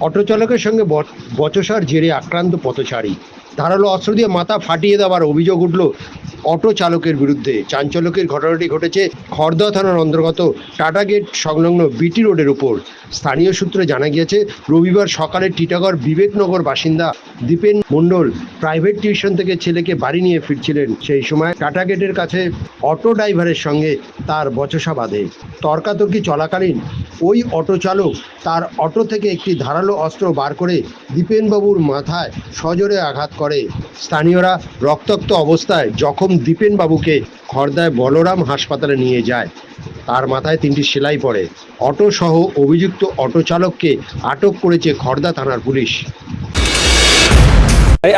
Auto চালকের সঙ্গে বচসার জেরে আক্রান্ত পথচারী। ধারালো অস্ত্র দিয়ে মাথা ফাটিয়ে দেওয়ার অভিযোগ উঠল অটো চালকের বিরুদ্ধে। চাঞ্চল্যকের ঘটনাটি ঘটেছে খড়দা থানার অন্তর্গত টাটা গেট সংলগ্ন বিটি রোডের উপর। স্থানীয় সূত্রে জানা গিয়েছে, রবিবার সকালে টিটাগড় বিবেকনগর বাসিন্দা দীপেন মণ্ডল প্রাইভেট টিউশন থেকে ছেলেকে বাড়ি নিয়ে ফিরছিলেন। সেই সময় টাটা গেটের কাছে অটো ড্রাইভারের সঙ্গে তার বচসা বাঁধে। তর্কাতর্কি চলাকালীন ওই অটো চালক তার অটো থেকে একটি ধারালো অস্ত্র বার করে দীপেনবাবুর মাথায় সজোরে আঘাত করে। স্থানীয়রা রক্তাক্ত অবস্থায় জখম দীপেনবাবুকে খর্দায় বলরাম হাসপাতালে নিয়ে যায়। তার মাথায় তিনটি সেলাই পড়ে। অটো সহ অভিযুক্ত অটো চালককে আটক করেছে খর্দা থানার পুলিশ।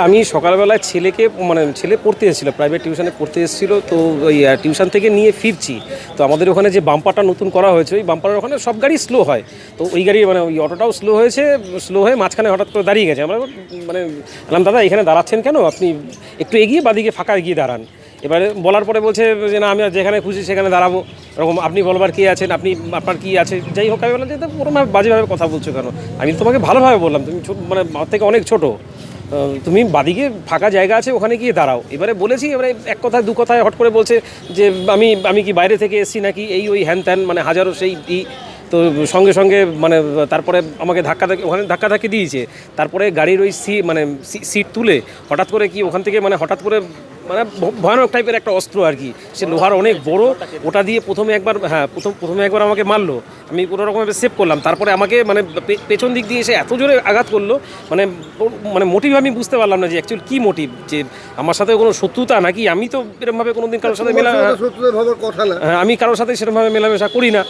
আমি সকালবেলায় ছেলেকে মানে ছেলে পড়তে এসেছিল প্রাইভেট টিউশনে পড়তে এসেছিল, তো ওই টিউশন থেকে নিয়ে ফিরছি। তো আমাদের ওখানে যে বাম্পারটা নতুন করা হয়েছে, ওই বাম্পারের ওখানে সব গাড়ি স্লো হয়। তো ওই গাড়ি মানে ওই অটোটাও স্লো হয়েছে স্লো হয়ে মাঝখানে হঠাৎ করে দাঁড়িয়ে গেছে। আমরা মানে বললাম, দাদা, এখানে দাঁড়াচ্ছেন কেন? আপনি একটু এগিয়ে বাদিকে, ফাঁকা এগিয়ে দাঁড়ান। এবারে বলার পরে বলছে যে, না, আমি যেখানে খুশি সেখানে দাঁড়াবো। এরকম, আপনি বলবার কে আছেন? আপনি, আপনার কী আছে? যাই হোক, আমি বললাম, যে ওরকমভাবে বাজেভাবে কথা বলছো কেন? আমি তোমাকে ভালোভাবে বললাম, তুমি মানে আমার থেকে অনেক ছোটো। তুমি বাদিকে ফাঁকা জায়গা আছে, ওখানে গিয়ে দাঁড়াও। এবারে বলেছি, এবারে এক কথায়, দু কথায় হট করে বলছে যে, আমি আমি কি বাইরে থেকে এসেছি নাকি? এই ওই হ্যান ত্যান মানে হাজারো সেই ই, তো সঙ্গে সঙ্গে মানে তারপরে আমাকে ধাক্কা ধাক্কি, ওখানে ধাক্কা ধাক্কি দিয়েছে। তারপরে গাড়ির ওই সি মানে সিট তুলে হঠাৎ করে কি ওখান থেকে মানে হঠাৎ করে মানে ভয়ানক টাইপের একটা অস্ত্র আর কি। সে লোহার অনেক বড় ওটা দিয়ে প্রথমে একবার হ্যাঁ প্রথম প্রথমে একবার আমাকে মারলো। আমি কোনো রকমভাবে সেভ করলাম। তারপরে আমাকে মানে পেছন দিক দিয়ে এসে এত জোরে আঘাত করল মানে মানে মোটিভ আমি বুঝতে পারলাম না যে অ্যাকচুয়ালি কী মোটিভ যে আমার সাথে কোনো শত্রুতা নাকি? আমি তো এরকমভাবে কোনোদিন কারোর সাথে মেলা কথা না। হ্যাঁ, আমি কারোর সাথে সেরকমভাবে মেলামেশা করি না।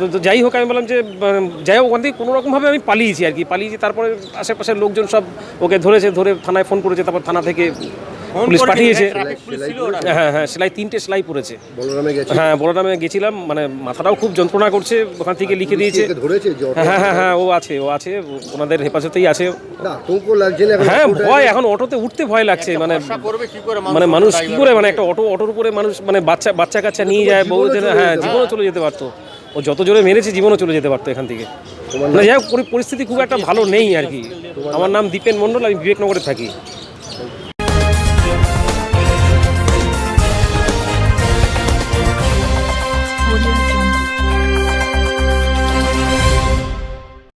তো- যাই হোক আমি বললাম যে মানে, যাই হোক ওখান থেকে কোনো রকমভাবে আমি পালিয়েছি আর কি। পালিয়েছি তারপরে আশেপাশের লোকজন সব ওকে ধরেছে ধরে থানায় ফোন করেছে তারপর থানা থেকে পুলিশ পাঠিয়েছে। হ্যাঁ হ্যাঁ সেলাই তিনটে সেলাই পড়েছে। বলরামে গেছে? হ্যাঁ বড়রামে গেছিলাম মানে মাথাটাও খুব যন্ত্রণা করছে ওখান থেকে লিখে দিয়েছে। হ্যাঁ হ্যাঁ হ্যাঁ ও আছে ও আছে ওনাদের হেফাজতেই আছে। হ্যাঁ ভয় এখন অটোতে উঠতে ভয় লাগছে মানে মানে মানুষ কি করে মানে একটা অটো অটোর উপরে মানুষ মানে বাচ্চা বাচ্চা কাচ্চা নিয়ে যায় বউদের হ্যাঁ জীবনও চলে যেতে পারতো। ও যত জোরে মেরেছে জীবনও চলে যেতে পারতো এখান থেকে। মানে যাই হোক পরিস্থিতি খুব একটা ভালো নেই আর কি। আমার নাম দীপেন মণ্ডল আমি বিবেকনগরে থাকি।